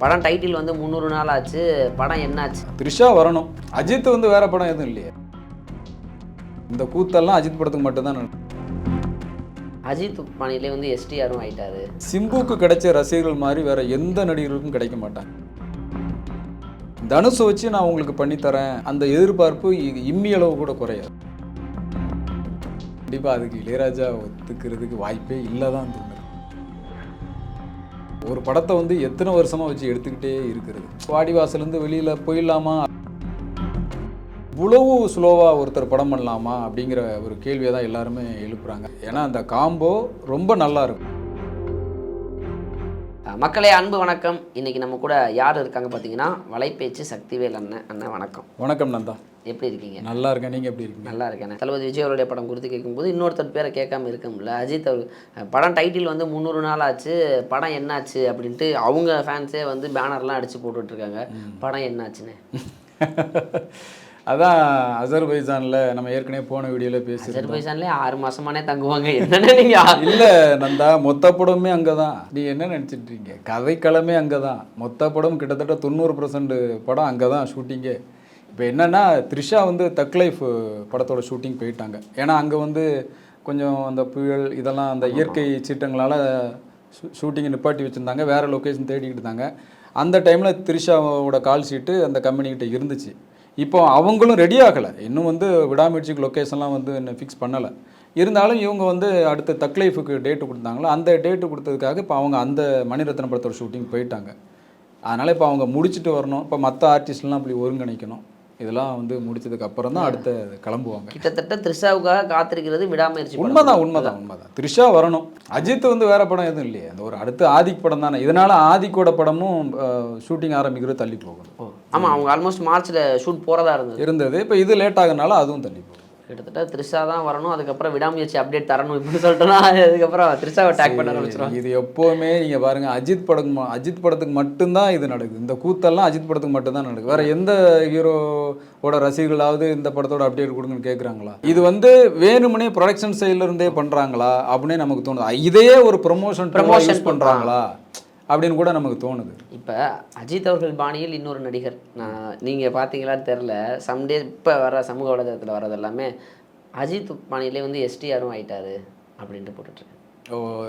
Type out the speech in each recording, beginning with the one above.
படம் டைட்டில் வந்து முந்நூறு நாள் ஆச்சு படம் என்னாச்சு? த்ரிஷா வரணும். அஜித் வந்து வேற படம் எதுவும் இல்லையே. இந்த கூத்தெல்லாம் அஜித் படத்துக்கு மட்டும்தான் நடக்கும். அஜித் பாணியிலே வந்து எஸ்டிஆரும் ஆயிட்டாரு. சிம்புக்கு கிடைச்ச ரசிகர்கள் மாதிரி வேற எந்த நடிகர்களுக்கும் கிடைக்க மாட்டாங்க. தனுஷை வச்சு நான் உங்களுக்கு பண்ணித்தரேன் அந்த எதிர்பார்ப்பு இம்மி அளவு கூட குறையாது. கண்டிப்பாக அதுக்கு இளையராஜா ஒத்துக்கிறதுக்கு வாய்ப்பே இல்லை தான் தோணுது. ஒரு படத்தை வந்து எத்தனை வருஷமா வச்சு எடுத்துக்கிட்டே இருக்கிறது? வாடிவாசலேருந்து வெளியில் போயிடலாமா? இவ்வளவு ஸ்லோவாக ஒருத்தர் படம் பண்ணலாமா? அப்படிங்கிற ஒரு கேள்வியை தான் எல்லாருமே எழுப்புறாங்க. ஏன்னா அந்த காம்போ ரொம்ப நல்லா இருக்கும். மக்களே அன்பு வணக்கம். இன்னைக்கு நம்ம கூட யார் இருக்காங்க பார்த்தீங்கன்னா வலைபேச்சு சக்திவேல் அண்ணன் அண்ணன் வணக்கம். வணக்கம் நந்தா. எப்படி இருக்கீங்க? நல்லா இருக்கேன். நீங்கள் எப்படி இருக்கீங்க? நல்லா இருக்கேன். தளபதி விஜய் அவருடைய படம் குறித்து கேட்கும்போது இன்னொருத்தர் பேரை கேட்காம இருக்க முடியல. அஜித் அவர் படம் டைட்டில் வந்து முந்நூறு நாள் ஆச்சு. படம் என்னாச்சு அப்படின்ட்டு அவங்க ஃபேன்ஸே வந்து பேனர்லாம் அடிச்சு போட்டுட்டு இருக்காங்க. படம் என்னாச்சுன்னு? அதான் அசர்பைஜானில் நம்ம ஏற்கனவே போன வீடியோவில் பேசியிருந்தோம். அஜர்பைஜான்லேயே ஆறு மாசமானே தங்குவாங்க. என்னன்னு நீங்க இல்லை நந்தா மொத்த படமே அங்கே தான் நீ என்ன நினச்சிட்டு இருக்கீங்க? கதைக்களமே அங்கே தான் மொத்த படம் கிட்டத்தட்ட தொண்ணூறு பர்சன்ட் படம் அங்கே தான் ஷூட்டிங்கே இப்போ என்னென்னா த்ரிஷா வந்து தக் லைஃப் படத்தோட ஷூட்டிங் போயிட்டாங்க. ஏன்னா அங்கே வந்து கொஞ்சம் அந்த புயல் இதெல்லாம் அந்த இயற்கை சீற்றங்களால் ஷூட்டிங்கை நிப்பாட்டி வச்சுருந்தாங்க. வேறு லொக்கேஷன் தேடிக்கிட்டு இருந்தாங்க. அந்த டைமில் த்ரிஷாவோட கால் ஷீட்டு அந்த கம்பெனிக்கிட்ட இருந்துச்சு. இப்போ அவங்களும் ரெடி ஆகலை. இன்னும் வந்து விடாமுயற்சிக்கு லொக்கேஷன்லாம் வந்து இன்னும் ஃபிக்ஸ் பண்ணலை. இருந்தாலும் இவங்க வந்து அடுத்த தக்லைஃபுக்கு டேட்டு கொடுத்தாங்களோ? அந்த டேட்டு கொடுத்ததுக்காக இப்போ அவங்க அந்த மணிரத்ன படத்தோட ஷூட்டிங் போயிட்டாங்க. அதனால் இப்போ அவங்க முடிச்சுட்டு வரணும். இப்போ மற்ற ஆர்டிஸ்ட்லாம் அப்படி ஒருங்கிணைக்கணும். இதெல்லாம் வந்து முடிச்சதுக்கு அப்புறம் தான் அடுத்த கிளம்புவாங்க. கிட்டத்தட்ட த்ரிஷாவுக்காக காத்திருக்கிறது விடாமுயற்சி. உண்மைதான் உண்மைதான் உண்மைதான். த்ரிஷா வரணும். அஜித் வந்து வேற படம் எதுவும் இல்லையே. அந்த ஒரு அடுத்த ஆதிக் படம் தானே. இதனால ஆதிக்கோட படமும் ஷூட்டிங் ஆரம்பிக்கிறது தள்ளி போகுது. ஓ ஆமா அவங்க ஆல்மோஸ்ட் மார்ச்ல ஷூட் போறதா இருந்தது. இருந்தது. இப்போ இது லேட் ஆகுனால அதுவும் தள்ளி போகுது. கிட்டத்தட்ட த்ரிஷா தான் வரணும். அதுக்கப்புறம் விடாமுயற்சி அப்டேட் தரணும் இப்படி சொல்லிட்டோம்னா அதுக்கப்புறம் த்ரிஷாவை டேக் பண்ண ஆரம்பிச்சிடும் இது எப்போவுமே நீங்க பாருங்க அஜித் படம் அஜித் படத்துக்கு மட்டும்தான் இது நடக்குது. இந்த கூத்தெல்லாம் அஜித் படத்துக்கு மட்டும்தான் நடக்குது. வேற எந்த ஹீரோவோட ரசிகர்களாவது இந்த படத்தோட அப்டேட் கொடுங்கன்னு கேட்குறாங்களா இது வந்து வேணுமனே ப்ரொடக்ஷன் சைட்ல இருந்தே பண்றாங்களா? அப்படின்னே நமக்கு தோணுது. இதையே ஒரு ப்ரொமோஷன் யூஸ் பண்றாங்களா? அப்படின்னு கூட நமக்கு தோணுது. இப்போ அஜித் அவர்கள் பாணியில் இன்னொரு நடிகர். நான் நீங்கள் பார்த்தீங்களான்னு தெரில சம்டே இப்போ வர சமூக வலைதளத்தில் வர்றது எல்லாமே அஜித் பாணியிலே வந்து எஸ்டிஆரும் ஆயிட்டாரு அப்படின்ட்டு போட்டுட்ருக்கேன்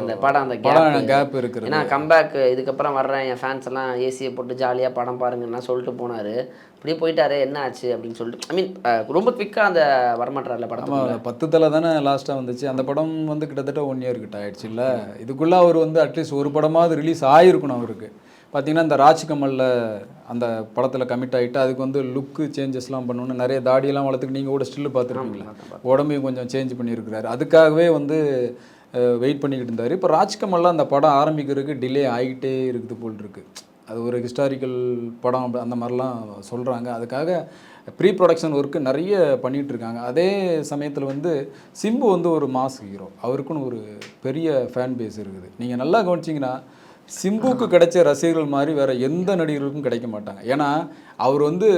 அந்த படம் அந்த படம் கேப் இருக்கிறது. ஏன்னா கம்பேக் இதுக்கப்புறம் வர்றேன் என் ஃபேன்ஸ் எல்லாம் ஏசியை போட்டு ஜாலியாக படம் பாருங்கன்னா சொல்லிட்டு போனார். இப்படியே போயிட்டாரு என்ன ஆச்சு அப்படின்னு சொல்லிட்டு. ஐ மீன் ரொம்ப குவிக்காக அந்த வரமாட்டார்ல ஆமாம் பத்து தலை தானே லாஸ்ட்டாக வந்துச்சு. அந்த படம் வந்து கிட்டத்தட்ட ஒன் இயர் கிட்ட ஆயிடுச்சு இல்லை? இதுக்குள்ளே அவர் வந்து அட்லீஸ்ட் ஒரு படமாவது ரிலீஸ் ஆகிருக்கணும் அவருக்கு. பார்த்தீங்கன்னா இந்த ராஜ்கமலில் அந்த படத்தில் கமிட் ஆகிட்டு அதுக்கு வந்து லுக்கு சேஞ்சஸ்லாம் பண்ணணும் நிறைய தாடியெல்லாம் வளர்த்துக்கு நீங்கள் கூட ஸ்டில்லு பார்த்துருப்பீங்களா? உடம்பையும் கொஞ்சம் சேஞ்ச் பண்ணியிருக்கிறாரு. அதுக்காகவே வந்து வெயிட் பண்ணிக்கிட்டு இருந்தார். இப்போ ராஜ்கமல்லாம் அந்த படம் ஆரம்பிக்கிறதுக்கு டிலே ஆகிட்டே இருக்குது போல் இருக்கு அது ஒரு ஹிஸ்டாரிக்கல் படம் அப்படி- அந்த மாதிரிலாம் சொல்கிறாங்க அதுக்காக ப்ரீ ப்ரொடக்ஷன் ஒர்க்கு நிறைய பண்ணிகிட்டு இருக்காங்க. அதே சமயத்தில் வந்து சிம்பு வந்து ஒரு மாஸ் ஹீரோ அவருக்குன்னு ஒரு பெரிய ஃபேன் பேஸ் இருக்குது. நீங்கள் நல்லா கவனிச்சிங்கன்னா சிம்புக்கு கிடைச்ச ரசிகர்கள் மாதிரி வேற எந்த நடிகர்களுக்கும் கிடைக்க மாட்டாங்க. ஏன்னா அவர் வந்து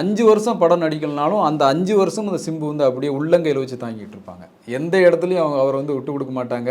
அஞ்சு வருஷம் படம் நடிக்கலனாலும் அந்த அஞ்சு வருஷம் அந்த சிம்பு வந்து அப்படியே உள்ளங்கையில் வச்சு தாங்கிட்டு இருப்பாங்க. எந்த இடத்துலையும் அவங்க அவரை வந்து விட்டு கொடுக்க மாட்டாங்க.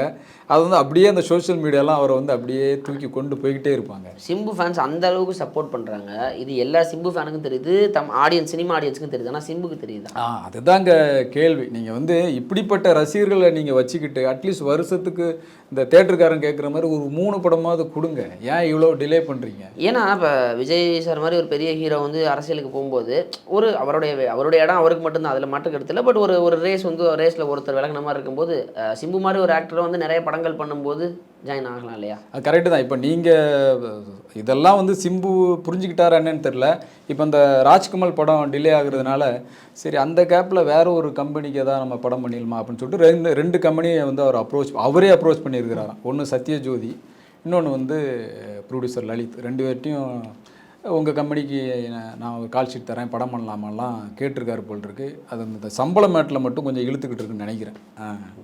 அது வந்து அப்படியே அந்த சோஷியல் மீடியாலாம் அவரை வந்து அப்படியே தூக்கி கொண்டு போய்கிட்டே இருப்பாங்க. சிம்பு ஃபேன்ஸ் அந்த அளவுக்கு சப்போர்ட் பண்ணுறாங்க இது எல்லா சிம்பு ஃபேனுக்கும் தெரியுது. தம் ஆடியன்ஸ் சினிமா ஆடியன்ஸுக்கும் தெரியுது. ஆனால் சிம்புக்கு தெரியுதா? ஆ அதுதாங்க கேள்வி. நீங்கள் வந்து இப்படிப்பட்ட ரசிகர்களை நீங்கள் வச்சுக்கிட்டு அட்லீஸ்ட் வருஷத்துக்கு இந்த தேட்டருக்காரன் கேட்குற மாதிரி ஒரு மூணு படமாவது கொடுங்க. ஏன் இவ்வளோ டிலே பண்ணுறீங்க ஏன்னா இப்போ விஜய் சார் மாதிரி ஒரு பெரிய ஹீரோ வந்து அரசியலுக்கு போகும்போது ஒரு அவருடைய அவருடைய இடம் அவருக்கு மட்டும்தான் அதில் மட்டும் கருத்தில் பட் ஒரு ஒரு ரேஸ் வந்து ரேஸில் ஒருத்தர் விளக்குன மாதிரி இருக்கும்போது சிம்பு மாதிரி ஒரு ஆக்டரை வந்து நிறைய படங்கள் பண்ணும்போது ஜாயின் ஆகலாம் இல்லையா? அது கரெக்டு தான். இப்போ நீங்கள் இதெல்லாம் வந்து சிம்பு புரிஞ்சுக்கிட்டாரா என்னன்னு தெரில இப்போ இந்த ராஜ்கமல் படம் டிலே ஆகுறதுனால சரி அந்த கேப்பில் வேற ஒரு கம்பெனிக்கு ஏதாவது நம்ம படம் பண்ணிடலாமா அப்படின்னு சொல்லிட்டு ரெண்டு ரெண்டு கம்பெனியை வந்து அவர் அப்ரோச் அவரே அப்ரோச் பண்ணியிருக்கிறாராம். ஒன்று சத்யஜோதி இன்னொன்று வந்து ப்ரொடியூசர் லலித். ரெண்டு பேர்ட்டையும் உங்கள் கம்பெனிக்கு நான் ஒரு கால் ஷீட் தரேன் படம் பண்ணலாமாலாம் கேட்டிருக்காரு போல் இருக்கு அது இந்த சம்பள மேட்டில் மட்டும் கொஞ்சம் இழுத்துக்கிட்டு இருக்குன்னு நினைக்கிறேன்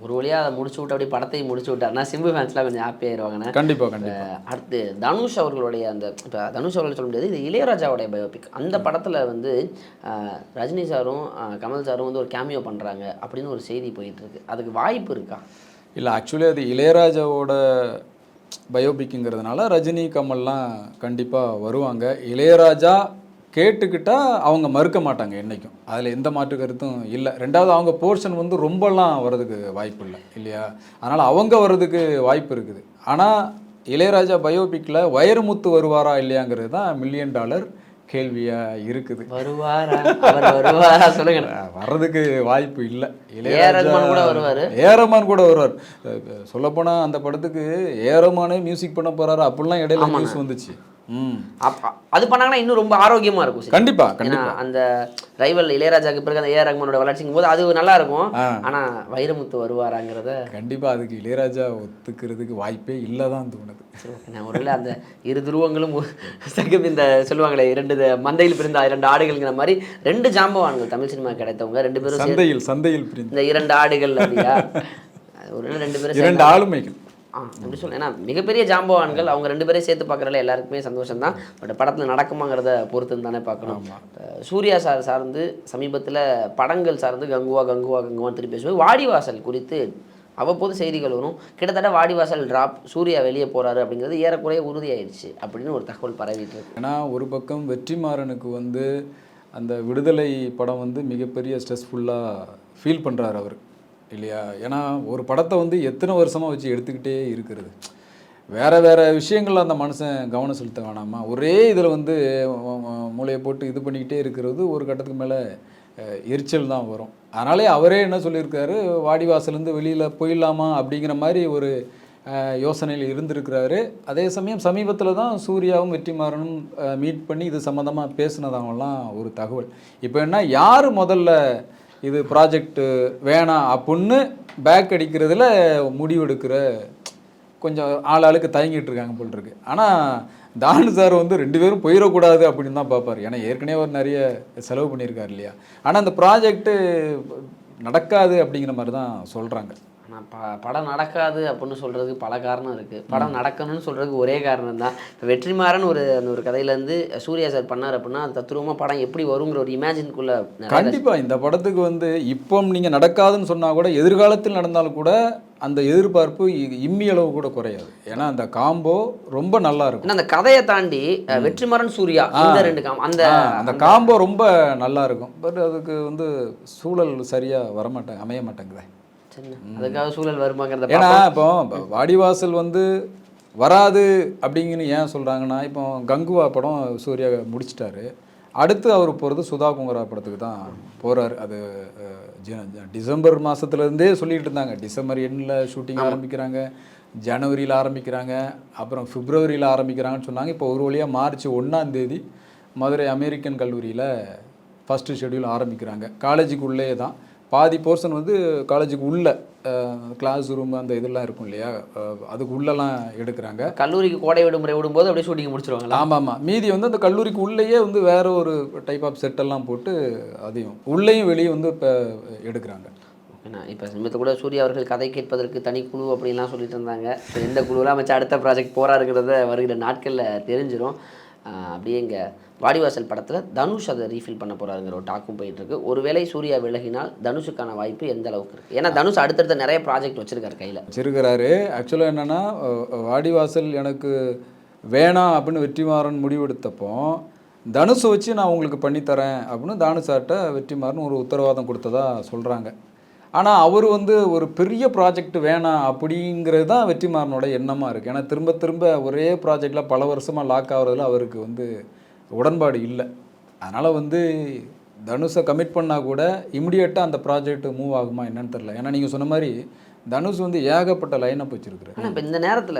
ஒரு வழியாக அதை முடிச்சு விட்டு அப்படியே படத்தையும் முடிச்சு விட்டாருன்னா சிம்பு ஃபேன்ஸ்லாம் கொஞ்சம் ஹாப்பி ஆயிடுவாங்கண்ணே கண்டிப்பாக கண்டிப்பாக அடுத்து தனுஷ் அவர்களுடைய அந்த இப்போ தனுஷ் அவர்கள் சொல்ல முடியாது இது இளையராஜாவுடைய பயோபிக் அந்த படத்தில் வந்து ரஜினி சாரும் கமல் சாரும் வந்து ஒரு கேமியோ பண்ணுறாங்க அப்படின்னு ஒரு செய்தி போயிட்டு இருக்கு. அதுக்கு வாய்ப்பு இருக்கா? இல்லை ஆக்சுவலி அது இளையராஜாவோட பயோபிக்குங்கிறதுனால ரஜினி கமல்லாம் கண்டிப்பாக வருவாங்க. இளையராஜா கேட்டுக்கிட்டா அவங்க மறுக்க மாட்டாங்க என்றைக்கும் அதில் எந்த மாற்று கருத்தும் இல்லை. ரெண்டாவது அவங்க போர்ஷன் வந்து ரொம்பலாம் வர்றதுக்கு வாய்ப்பு இல்லை இல்லையா? அதனால் அவங்க வர்றதுக்கு வாய்ப்பு இருக்குது. ஆனால் இளையராஜா பயோபிக்கில் வைரமுத்து வருவாரா இல்லையாங்கிறது தான் மில்லியன் டாலர் கேள்வியாக இருக்குது. வருவாரா? அவர் வருவாரா சொல்லுங்க. வர்றதுக்கு வாய்ப்பு இல்லை. ரஹ்மான் கூட வருவாரு. ஏரமான் கூட வருவார். சொல்லப்போனா அந்த படத்துக்கு ஏரமானே மியூசிக் பண்ண போறாரு. அப்படிலாம் இடையில நியூஸ் வந்துச்சு. அது பண்ணாங்கன்னா இன்னும் ரொம்ப ஆரோக்கியமா இருக்கும். கண்டிப்பா அந்த ரைவல் இளையராஜாக்கு பிறகு அந்த ஏஆர் ரஹ்மானோட வளர்ச்சிக்கும் போது அது நல்லா இருக்கும். ஆனா வைரமுத்து வருவாராங்கிறத கண்டிப்பா அதுக்கு இளையராஜா ஒத்துக்கிறதுக்கு வாய்ப்பே இல்லை தான் தோணுது ஒருவேளை அந்த இரு துருவங்களும் இந்த சொல்லுவாங்களே இரண்டு மந்தையில் பிறந்த இரண்டு ஆடுகள்ங்கிற மாதிரி ரெண்டு ஜாம்பவான்கள் தமிழ் சினிமா கிடைத்தவங்க ரெண்டு பேரும் சந்தையில் சந்தையில் பிரிந்து. இந்த இரண்டு ஆடுகள் அப்படியா? ஒரு ரெண்டு பேரும் இரண்டு ஆளுமைகள். ஆ அப்படி சொல்ல. ஏன்னா மிகப்பெரிய ஜாம்பவான்கள் அவங்க ரெண்டு பேரையும் சேர்த்து பார்க்குறதுல எல்லாருக்குமே சந்தோஷம் தான் பட் படத்தில் நடக்குமாங்கிறத பொறுத்து தானே பார்க்கணும் சூர்யா சார் சார்ந்து சமீபத்தில் படங்கள் சார்ந்து கங்குவா கங்குவா கங்குவான்னு திருப்பி பேசுவோம் வாடிவாசல் குறித்து அவ்வப்போது செய்திகள் வரும். கிட்டத்தட்ட வாடிவாசல் டிராப் சூர்யா வெளியே போறாரு அப்படிங்கிறது ஏறக்குறைய உறுதியாயிருச்சு அப்படின்னு ஒரு தகவல் பரவிட்டு இருக்கு. ஏன்னா ஒரு பக்கம் வெற்றிமாறனுக்கு வந்து அந்த விடுதலை படம் வந்து மிகப்பெரிய ஸ்ட்ரெஸ்ஃபுல்லாக ஃபீல் பண்ணுறாரு அவர். இல்லையா? ஏன்னா ஒரு படத்தை வந்து எத்தனை வருஷமாக வச்சு எடுத்துக்கிட்டே இருக்கிறது. வேற வேறு விஷயங்களில் அந்த மனுஷன் கவனம் செலுத்த வேணாமா? ஒரே இதில் வந்து மூளையை போட்டு இது பண்ணிக்கிட்டே இருக்கிறது ஒரு கட்டத்துக்கு மேலே எரிச்சல் தான் வரும். அதனாலே அவரே என்ன சொல்லியிருக்காரு? வாடிவாசலேருந்து வெளியில் போயிடலாமா? அப்படிங்கிற மாதிரி ஒரு யோசனையில் இருந்திருக்கிறாரு. அதே சமயம் சமீபத்தில் தான் சூர்யாவும் வெற்றிமாறனும் மீட் பண்ணி இது சம்மந்தமாக பேசினதாகலாம் ஒரு தகவல். இப்போ என்ன யார் முதல்ல இது ப்ராஜெக்ட் வேணாம் அப்புடின்னு பேக் அடிக்கிறதுல முடிவெடுக்கிற கொஞ்சம் ஆள் ஆளுக்கு தயங்கிட்டு இருக்காங்க போல் இருக்கு. ஆனால் தானு சார் வந்து ரெண்டு பேரும் போயிடக்கூடாது அப்படின்னு தான் பார்ப்பார் ஏன்னா ஏற்கனவே அவர் நிறைய செலவு பண்ணியிருக்காரு இல்லையா? ஆனால் அந்த ப்ராஜெக்ட்டு நடக்காது அப்படிங்கிற மாதிரி தான் சொல்கிறாங்க ஆனால் ப படம் நடக்காது அப்படின்னு சொல்கிறதுக்கு பல காரணம் இருக்குது படம் நடக்கணும்னு சொல்கிறதுக்கு ஒரே காரணம் தான். இப்போ வெற்றிமாறன் ஒரு அந்த ஒரு கதையிலேருந்து சூர்யா சார் பண்ணார் அப்படின்னா அது தத்துருவமாக படம் எப்படி வருங்கிற ஒரு இமேஜின்குள்ளே கண்டிப்பா. இந்த படத்துக்கு வந்து இப்போ நீங்க நடக்காதுன்னு சொன்னா கூட எதிர்காலத்தில் நடந்தாலும் கூட அந்த எதிர்பார்ப்பு இம்மி அளவு கூட குறையாது. ஏன்னா அந்த காம்போ ரொம்ப நல்லா இருக்கும். அந்த கதையை தாண்டி வெற்றிமாறன் சூர்யா இந்த ரெண்டு காம் அந்த அந்த காம்போ ரொம்ப நல்லா இருக்கும். பட் அதுக்கு வந்து சூழல் சரியா வரமாட்டேன் அமைய மாட்டேங்குதே. சின்ன அதுக்காக சூழல் வருமாங்கிறத ஏன்னா இப்போ வாடிவாசல் வந்து வராது அப்படிங்கன்னு ஏன் சொல்றாங்கன்னா இப்போ கங்குவா படம் சூர்யா முடிச்சிட்டாரு. அடுத்து அவர் போகிறது சுதா குங்கரா படத்துக்கு தான் போறாரு. அது டிசம்பர் மாசத்துல-இருந்தே சொல்லிட்டு இருந்தாங்க. டிசம்பர் எண்ணில் ஷூட்டிங் ஆரம்பிக்கிறாங்க ஜனவரியில் ஆரம்பிக்கிறாங்க அப்புறம் பிப்ரவரியில் ஆரம்பிக்கிறாங்கன்னு சொன்னாங்க. இப்போ ஒரு வழியாக மார்ச் ஒன்றாம் தேதி மதுரை அமெரிக்கன் கல்லூரியில் ஃபஸ்ட்டு ஷெட்யூல் ஆரம்பிக்கிறாங்க. காலேஜுக்கு உள்ளே தான். பாதி போர்ஷன் வந்து காலேஜுக்கு உள்ள கிளாஸ் ரூம் அந்த இதெல்லாம் இருக்கும் இல்லையா? அதுக்கு உள்ளெல்லாம் எடுக்கிறாங்க. கல்லூரிக்கு கோடை விடுமுறை விடும்போது அப்படியே ஷூட்டிங் முடிச்சிருவாங்களா? ஆமாம். ஆமாம் மீதி வந்து அந்த கல்லூரிக்கு உள்ளேயே வந்து வேற ஒரு டைப் ஆஃப் செட்டெல்லாம் போட்டு அதையும் உள்ளேயும் வெளியே வந்து இப்போ எடுக்கிறாங்க. ஓகேண்ணா. இப்போ சமீபத்தில் கூட சூர்யா அவர்கள் கதை கேட்பதற்கு தனி குழு அப்படின்லாம் சொல்லிட்டு இருந்தாங்க. So, எந்த குழுலாம் வச்சு அடுத்த ப்ராஜெக்ட் போறாருங்கிறத வருகிற நாட்களில் தெரிஞ்சிரும். ஆஹ் அப்படியே இங்கே வாடிவாசல் படத்தில் தனுஷ் அதை ரீஃபில் பண்ண போகிறாருங்கிற ஒரு டாக்கும் போயிட்டுருக்கு. ஒருவேளை சூர்யா விலகினால் தனுஷுக்கான வாய்ப்பு எந்த அளவுக்கு இருக்குது ஏன்னா தனுஷ் அடுத்தடுத்த நிறைய ப்ராஜெக்ட் வச்சுருக்காரு கையில். வச்சிருக்கிறாரு. ஆக்சுவலாக என்னென்னா வாடிவாசல் எனக்கு வேணாம் அப்படின்னு வெற்றிமாறன் முடிவெடுத்தப்போ தனுஷை வச்சு நான் உங்களுக்கு பண்ணித்தரேன் அப்படின்னு தானுசார்ட்ட வெற்றிமாறன் ஒரு உத்தரவாதம் கொடுத்ததா சொல்கிறாங்க ஆனால் அவர் வந்து ஒரு பெரிய ப்ராஜெக்ட் வேணாம் அப்படிங்கிறது தான் வெற்றிமாறனோட எண்ணமாக இருக்குது ஏன்னா திரும்ப திரும்ப ஒரே ப்ராஜெக்டில் பல வருஷமாக லாக் ஆகிறதுல அவருக்கு வந்து உடன்பாடு இல்லை. அதனால் வந்து தனுஷை கமிட் பண்ணால் கூட இமிடியேட்டாக அந்த ப்ராஜெக்ட் மூவ் ஆகுமா என்னன்னு தெரில ஏன்னா நீங்கள் சொன்ன மாதிரி தனுஷ் வந்து ஏகப்பட்ட லைனப் வச்சிருக்கிறாரு. ஆனால் இப்போ இந்த நேரத்தில்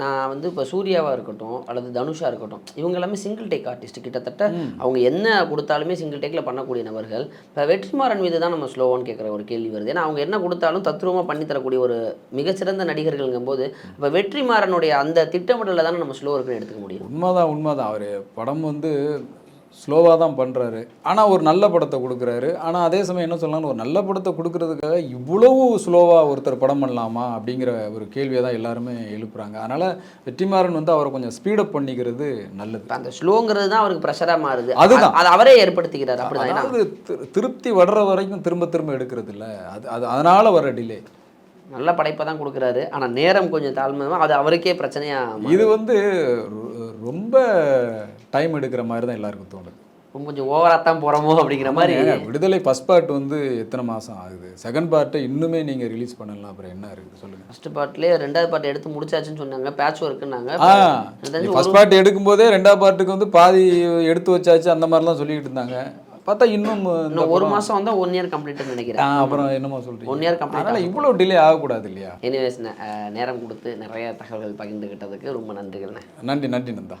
நான் வந்து இப்போ சூர்யாவாக இருக்கட்டும் அல்லது தனுஷா இருக்கட்டும் இவங்க எல்லாமே சிங்கிள் டேக் ஆர்டிஸ்ட் கிட்டத்தட்ட அவங்க என்ன கொடுத்தாலுமே சிங்கிள் டேக்கில் பண்ணக்கூடிய நபர்கள். இப்போ வெற்றிமாறன் மீது தான் நம்ம ஸ்லோவான்னு கேட்குற ஒரு கேள்வி வருது. ஏன்னா அவங்க என்ன கொடுத்தாலும் தத்ரூபமாக பண்ணி தரக்கூடிய ஒரு மிகச்சிறந்த நடிகர்கள்ங்கும் போது இப்போ வெற்றிமாறனுடைய அந்த திட்டமிடலில் தானே நம்ம ஸ்லோ இருக்குன்னு எடுத்துக்க முடியும். உண்மைதான் உண்மைதான். அவர் படம் வந்து ஸ்லோவாக தான் பண்ணுறாரு ஆனால் ஒரு நல்ல படத்தை கொடுக்குறாரு. ஆனால் அதே சமயம் என்ன சொல்லலாம் ஒரு நல்ல படத்தை கொடுக்கறதுக்காக இவ்வளவு ஸ்லோவாக ஒருத்தர் படம் பண்ணலாமா அப்படிங்கிற ஒரு கேள்வியை தான் எல்லாருமே எழுப்புறாங்க. அதனால் வெற்றிமாறன் வந்து அவரை கொஞ்சம் ஸ்பீடப் பண்ணிக்கிறது நல்லது. அந்த ஸ்லோங்கிறது தான் அவருக்கு ப்ரெஷராக மாறுது. அதுதான். அது அவரே ஏற்படுத்திக்கிறார். அப்படிதான். அதாவது திரு- திருப்தி வர்ற வரைக்கும் திரும்ப திரும்ப எடுக்கிறது இல்ல. அது அது அதனால் வர டிலே நல்ல படைப்பை தான் கொடுக்குறாரு. ஆனால் நேரம் கொஞ்சம் தாழ்மை அது அவருக்கே பிரச்சனையாக இது வந்து ரொம்ப டைம் எடுக்கிற மாதிரி தான் எல்லாருக்கும் தோணுது. கொஞ்சம் ஓவராக தான் போகிறோமோ அப்படிங்கிற மாதிரி. விடுதலை ஃபர்ஸ்ட் பார்ட் வந்து எத்தனை மாதம் ஆகுது? செகண்ட் பார்ட்டை இன்னுமே நீங்கள் ரிலீஸ் பண்ணலாம். அப்புறம் என்ன இருக்குது சொல்லுங்கள் ஃபர்ஸ்ட் பார்ட்லேயே ரெண்டாவது பார்ட் எடுத்து முடிச்சாச்சுன்னு சொன்னாங்க. பேட்ச் ஒர்க்குன்னாங்க ஆ ஃபர்ஸ்ட் பார்ட் எடுக்கும்போதே ரெண்டாவது பார்ட்டுக்கு வந்து பாதி எடுத்து வச்சாச்சு அந்த மாதிரிலாம் சொல்லிக்கிட்டு இருந்தாங்க. பார்த்தா இன்னும் ஒரு மாதம் வந்தால் ஒன் இயர் கம்ப்ளீட்னு நினைக்கிறேன். அப்புறம் என்னமோ சொல்றீங்க. ஒன் இயர் கம்ப்ளீட் அதனால் இவ்வளோ டிலே ஆகக்கூடாது இல்லையா? எனிவேஸ் நேரம் கொடுத்து நிறைய தகவல்கள் பகிர்ந்துக்கிட்டதுக்கு ரொம்ப நன்றிகள்ண்ணே நன்றி நன்றி நந்தா.